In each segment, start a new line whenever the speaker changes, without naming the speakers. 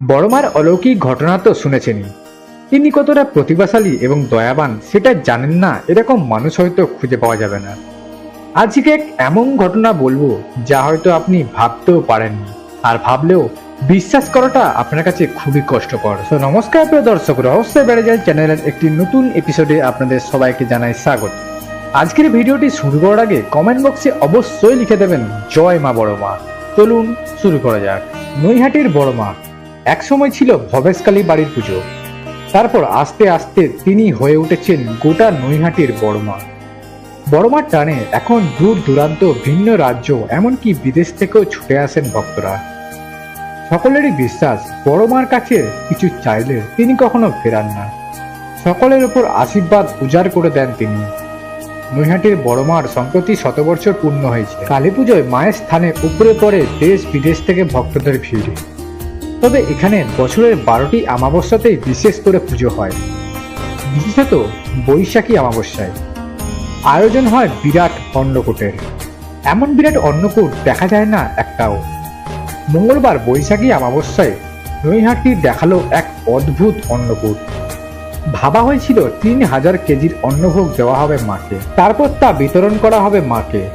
বড়মার অলৌকিক ঘটনা তো শুনেছেনই। তিনি কতটা প্রতিভাশালী এবং দয়াবান সেটা জানেন না, এরকম মানুষ হয়তো খুঁজে পাওয়া যাবে না। আজকে এক এমন ঘটনা বলব, যা হয়তো আপনি ভাবতেও পারেননি। আর ভাবলেও বিশ্বাস করাটা আপনার কাছে খুবই কষ্টকর। তো নমস্কার প্রিয় দর্শক রহস্য বেড়ে যায় চ্যানেলের একটি নতুন এপিসোডে আপনাদের সবাইকে জানাই স্বাগত। আজকের ভিডিওটি শুরু করার আগে কমেন্ট বক্সে অবশ্যই লিখে দেবেন, জয় মা বড় মা চলুন শুরু করা যাক। নৈহাটির বড় মা একসময় ছিল ভবেশকালী বাড়ির পুজো। তারপর আস্তে আস্তে তিনি হয়ে উঠেছেন গোটা নৈহাটির বড়মা বড়মার টানে এখন দূর দূরান্ত ভিন্ন রাজ্য, এমনকি বিদেশ থেকেও ছুটে আসেন ভক্তরা। সকলেরই বিশ্বাস, বড়মার কাছে কিছু চাইলে তিনি কখনো ফেরান না। সকলের উপর আশীর্বাদ উজাড় করে দেন তিনি। নৈহাটির বড়মার সম্প্রতি শতবর্ষ পূর্ণ হয়েছে। কালী পুজোয় মায়ের স্থানে উপরে পড়ে দেশ বিদেশ থেকে ভক্তদের ভিড়। তবে এখানে বছরের বারোটি অমাবস্যাতেই বিশেষ করে পুজো হয়। বিশেষত বৈশাখী অমাবস্যায়। আয়োজন হয় বিরাট অন্নকূটের। এমন বিরাট অন্নকূট দেখা যায় না একটাও। মঙ্গলবার বৈশাখী অমাবস্যায় নৈহাটি দেখাল এক অদ্ভুত অন্নকূট। ভাবা হয়েছিল তিন হাজার কেজির অন্নভোগ দেওয়া হবে মাকে। তারপর তা বিতরণ করা হবে মাকে।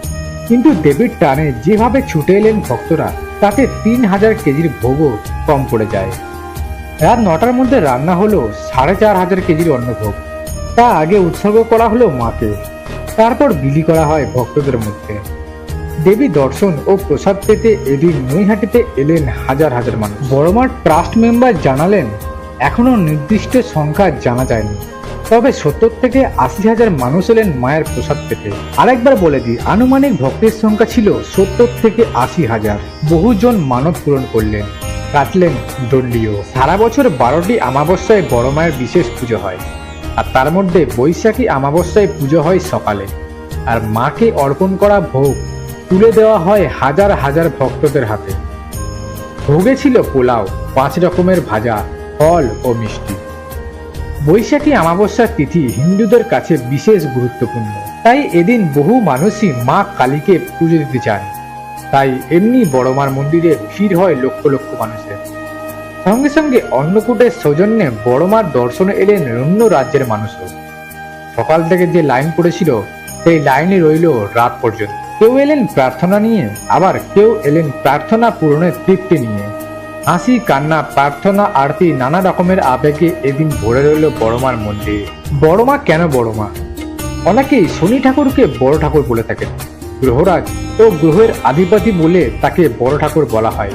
কিন্তু দেবীর টানে যেভাবে ছুটে এলেন ভক্তরা তাতে তিন হাজার কেজির ভোগও কম পড়ে যায়। রাত নটার মধ্যে রান্না হলো সাড়ে চার হাজার কেজির অন্নভোগ। তা আগে উৎসর্গ করা হলো মাকে। তারপর বিলি করা হয় ভক্তদের মধ্যে। দেবী দর্শন ও প্রসাদ পেতে এদিন নৈহাটিতে এলেন হাজার হাজার মানুষ। বড়মার ট্রাস্ট মেম্বার জানালেন, এখনও নির্দিষ্ট সংখ্যা জানা যায়নি। তবে সত্তর থেকে আশি হাজার মানুষ এলেন মায়ের প্রসাদ পেতে। আরেকবার বলে দিই, আনুমানিক ভক্তের সংখ্যা ছিল সত্তর থেকে আশি হাজার। বহুজন মানব পূরণ করলেন। কাটলেন দণ্ডীয়। সারা বছর বারোটি আমাবস্যায় বড় মায়ের বিশেষ পুজো হয়। আর তার মধ্যে বৈশাখী আমাবস্যায় পুজো হয় সকালে। আর মাকে অর্পণ করা ভোগ তুলে দেওয়া হয় হাজার হাজার ভক্তদের হাতে। ভোগে ছিল পোলাও, পাঁচ রকমের ভাজা, ফল ও মিষ্টি। বৈশাখী অমাবস্যার তিথি হিন্দুদের কাছে বিশেষ গুরুত্বপূর্ণ। তাই এদিন বহু মানুষই মা কালীকে পুজো দিতে চান তাই এমনি বড়মার মন্দিরে ভিড় হয় লক্ষ লক্ষ মানুষের। সঙ্গে সঙ্গে অন্নকূটের সৌজন্যে বড়মার দর্শনে এলেন অন্য রাজ্যের মানুষও। সকাল থেকে যে লাইন পড়েছিল, সেই লাইনে রইল রাত পর্যন্ত। কেউ এলেন প্রার্থনা নিয়ে, আবার কেউ এলেন প্রার্থনা পূরণের তৃপ্তি নিয়ে। হাসি, কান্না, প্রার্থনা, আরতি, নানা রকমের আবেগে এদিন ভরে রইল বড়মার মন্দিরে। বড়মা কেন বড়মা? অনেকেই শনি ঠাকুরকে বড় ঠাকুর বলে থাকেন। গ্রহরাজ ও গ্রহের আধিপতি বলে তাকে বড় ঠাকুর বলা হয়।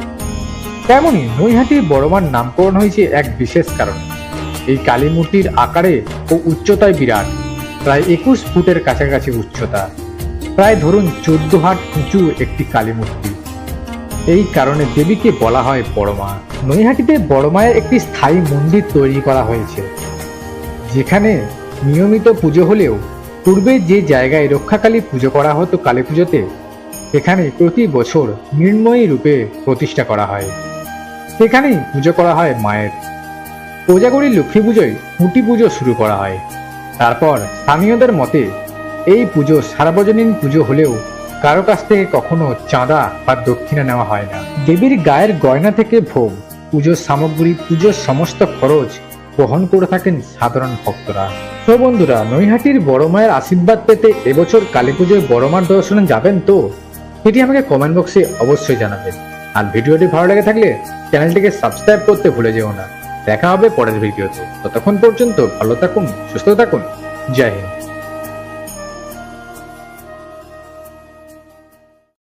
তেমনি নৈহাটির বড়মার নামকরণ হয়েছে এক বিশেষ কারণ। এই কালী মূর্তির আকারে ও উচ্চতায় বিরাট, প্রায় একুশ ফুটের কাছাকাছি উচ্চতা। প্রায় ধরুন চোদ্দ হাত উঁচু একটি কালী মূর্তি এই কারণে দেবীকে বলা হয় বড়মা। নৈহাটিতে বড়মায়ের একটি স্থায়ী মন্দির তৈরি করা হয়েছে। যেখানে নিয়মিত পুজো হলেও পূর্বে যে জায়গায় রক্ষাকালী পুজো করা হতো কালী পুজোতে, সেখানে প্রতি বছর মৃন্ময়ী রূপে প্রতিষ্ঠা করা হয়। সেখানেই পুজো করা হয় মায়ের। কোজাগরী লক্ষ্মী পুজোয় খুঁটি পুজো শুরু করা হয়। তারপর স্থানীয়দের মতে, এই পুজো সার্বজনীন পুজো হলেও কারও কাছ থেকে কখনো চাঁদা বা দক্ষিণা নেওয়া হয় না। দেবীর গায়ের গয়না থেকে ভোগ, পুজোর সামগ্রী, পুজোর সমস্ত খরচ বহন করে থাকেন সাধারণ ভক্তরা। তো বন্ধুরা, নৈহাটির বড় মায়ের আশীর্বাদ পেতে এবছর কালী পুজোয় বড় মার দর্শনে যাবেন তো? সেটি আমাকে কমেন্ট বক্সে অবশ্যই জানাবেন। আর ভিডিওটি ভালো লেগে থাকলে চ্যানেলটিকে সাবস্ক্রাইব করতে ভুলে যেও না। দেখা হবে পরের ভিডিওতে। ততক্ষণ পর্যন্ত ভালো থাকুন, সুস্থ থাকুন। জয় হিন্দ।